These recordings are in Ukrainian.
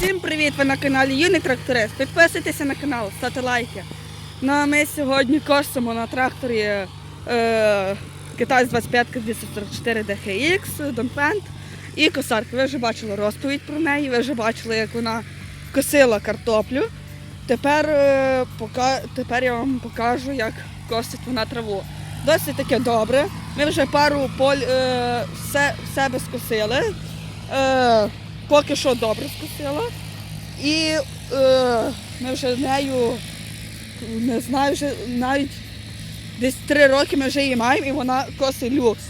Всім привіт! Ви на каналі Юний Тракторист. Підписуйтеся на канал, ставте лайки. Ну а ми сьогодні косимо на тракторі е, Китайсь 25 244 DHX, Донпент і косарка. Ви вже бачили розповідь про неї, ви вже бачили, як вона косила картоплю. Тепер, е, пока, тепер я вам покажу, як косить вона траву. Досить таке добре. Ми вже пару поль е, все, себе скосили. Е, поки що добре скосила. І е, ми вже нею, не знаю, вже навіть десь три роки ми вже її маємо і вона косить люкс.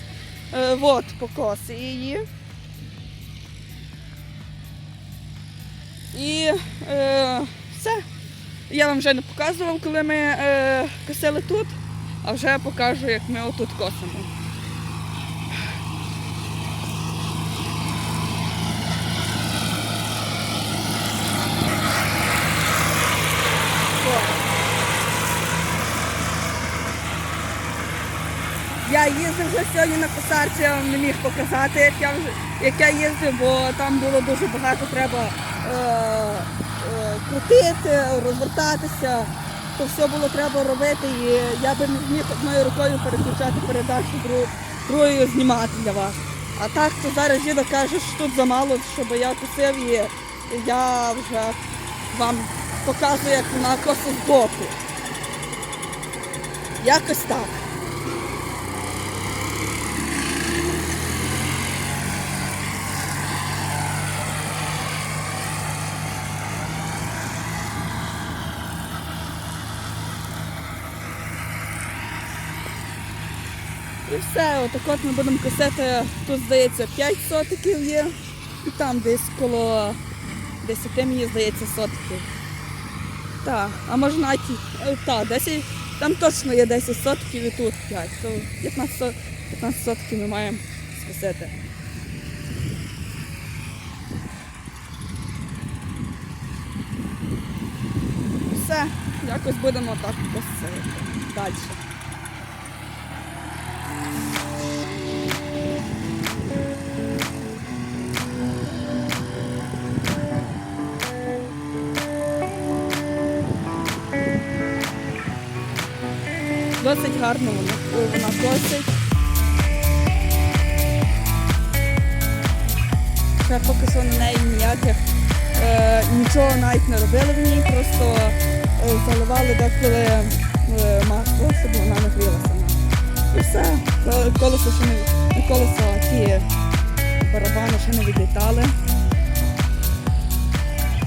Е, от, покоси її. І е, все. Я вам вже не показував, коли ми е, косили тут, а вже покажу, як ми отут косимо. Я вже сьогодні на косарці, я вам не міг показати, як я, як я їздив, бо там було дуже багато треба е, е, крутити, розвертатися. То все було треба робити і я би не зміг одною рукою переключати передачу, друг- другою знімати для вас. А так, то зараз діда каже, що тут замало, щоб я косив і я вже вам показую, як вона косить з боку. Якось так. І все, отак от ми будемо косити, тут здається 5 сотиків є, і там десь коло 10, мені здається, сотиків. Так, а може навіть, е, так, 10, там точно є 10 сотків і тут 5, то 15, 15 сотків ми маємо скосити. Все, якось будемо так косити далі. Досить гарно вона, вона косить. Ще поки що на неї ніяких е, нічого навіть не робили в ній, просто е, заливали деколи е, масло, щоб вона не грілася. І все. Колесо ще не, не колесо, а ті барабани ще не відлітали.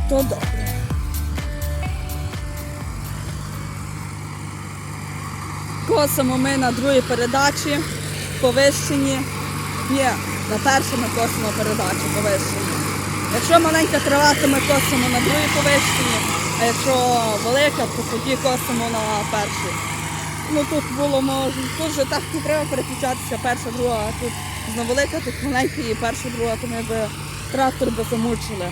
То добре. Косимо ми на другій передачі повищені. Ні, на першій ми косимо передачі повищені. Якщо маленька трава, ми косимо на другій повищені, а якщо велика, то тоді косимо на першій. Ну тут було можна, тут вже так не треба переключатися, перша, друга, а тут велика, тут маленька і перша, друга, то ми би трактор би замучили.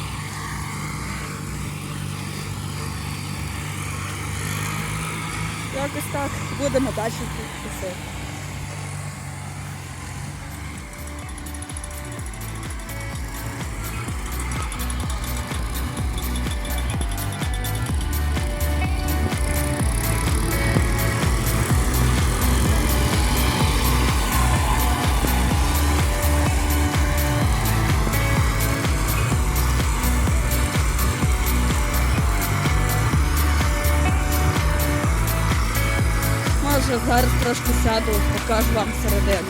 Якось так будемо далі косити. Зараз трошки сяду, покажу вам середину.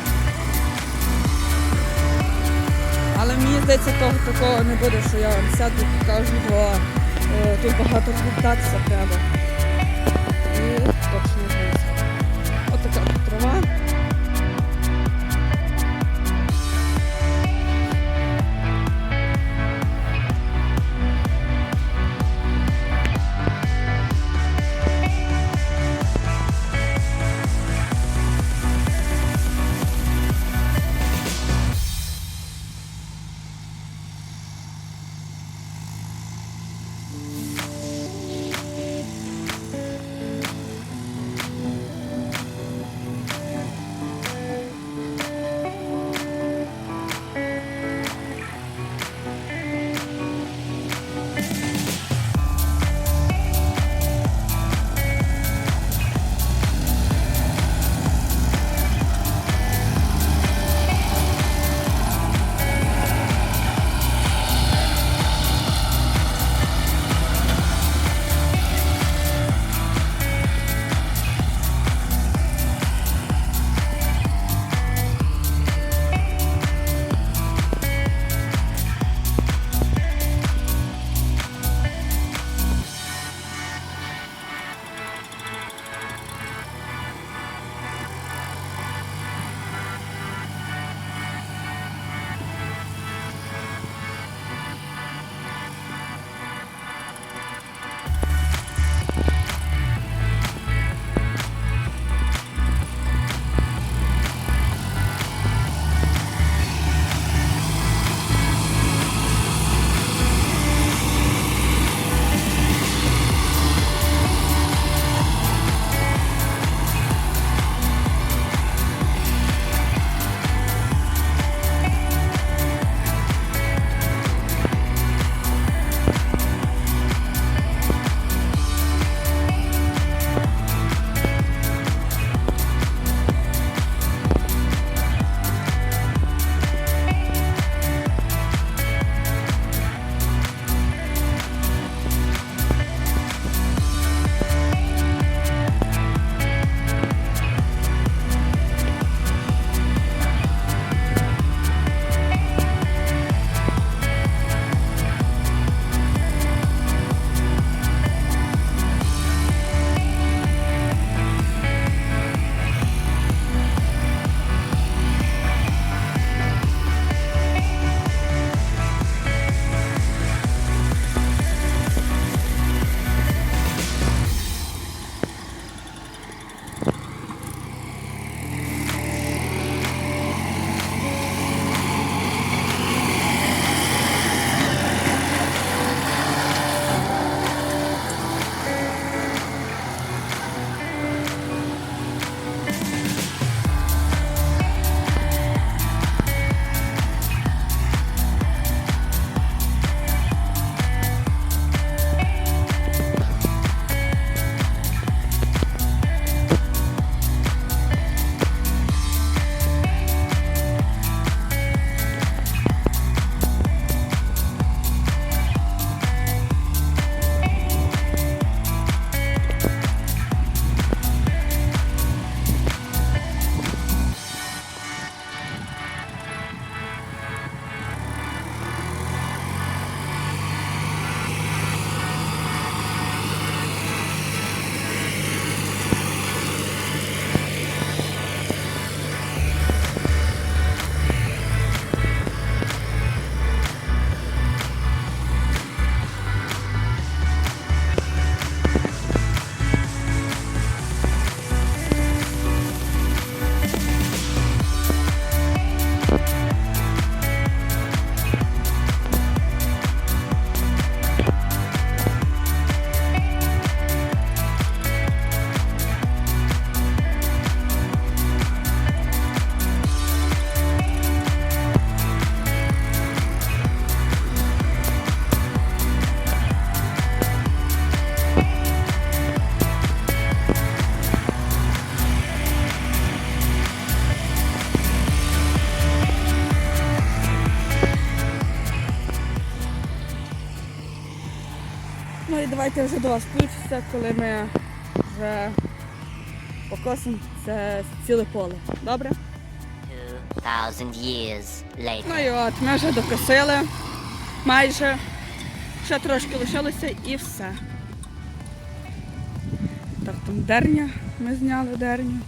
Але мені здається, того такого не буде, що я вам сяду покажу, бо е, тут багато звертатися треба. Ну і давайте вже до вас включиться, коли ми вже покосимо це ціле поле. Добре? years later. Ну і от, ми вже докосили. Майже. Ще трошки лишилося і все. Так, там дерня. Ми зняли дерню.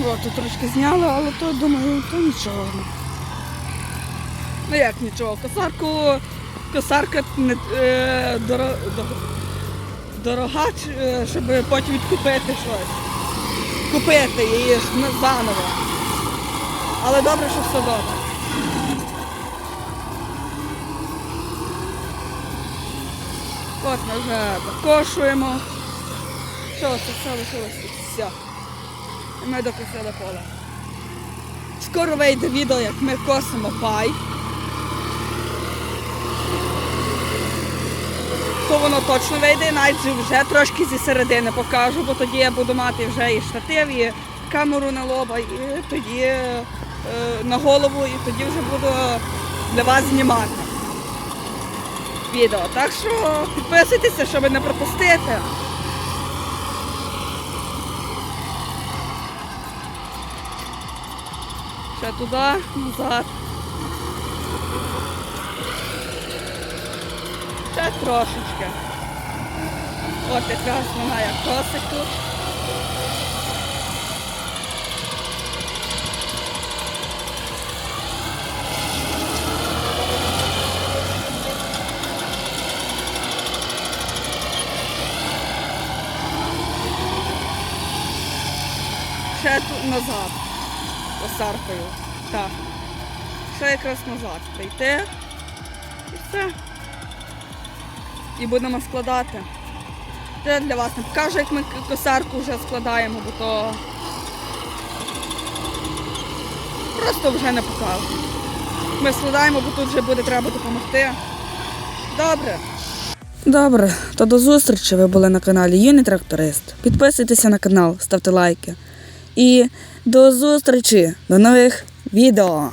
О, тут трошки зняли, але то думаю, то нічого. Ну як нічого, косарку, косарка не, е, доро, до- дорога, е, щоб потім відкупити щось. Купити її заново. Але добре, що все добре. От ми вже докошуємо. Що це все лишилося? Все. Ми докосили поле. Скоро вийде відео, як ми косимо пай. То воно точно вийде, навіть вже трошки зі середини покажу, бо тоді я буду мати вже і штатив, і камеру на лоба, і тоді е, на голову, і тоді вже буду для вас знімати відео. Так що підписуйтеся, щоб не пропустити. Ще туди, назад. Ще трошечки. От якраз вона як косик тут. Ще тут назад косаркою. Так. Ще якраз назад прийти. І все. І будемо складати. Я для вас не покажу, як ми косарку вже складаємо, бо то просто вже не покажу. Ми складаємо, бо тут вже буде треба допомогти. Добре. Добре, то до зустрічі. Ви були на каналі Юний Тракторист. Підписуйтеся на канал, ставте лайки. І до зустрічі до нових відео.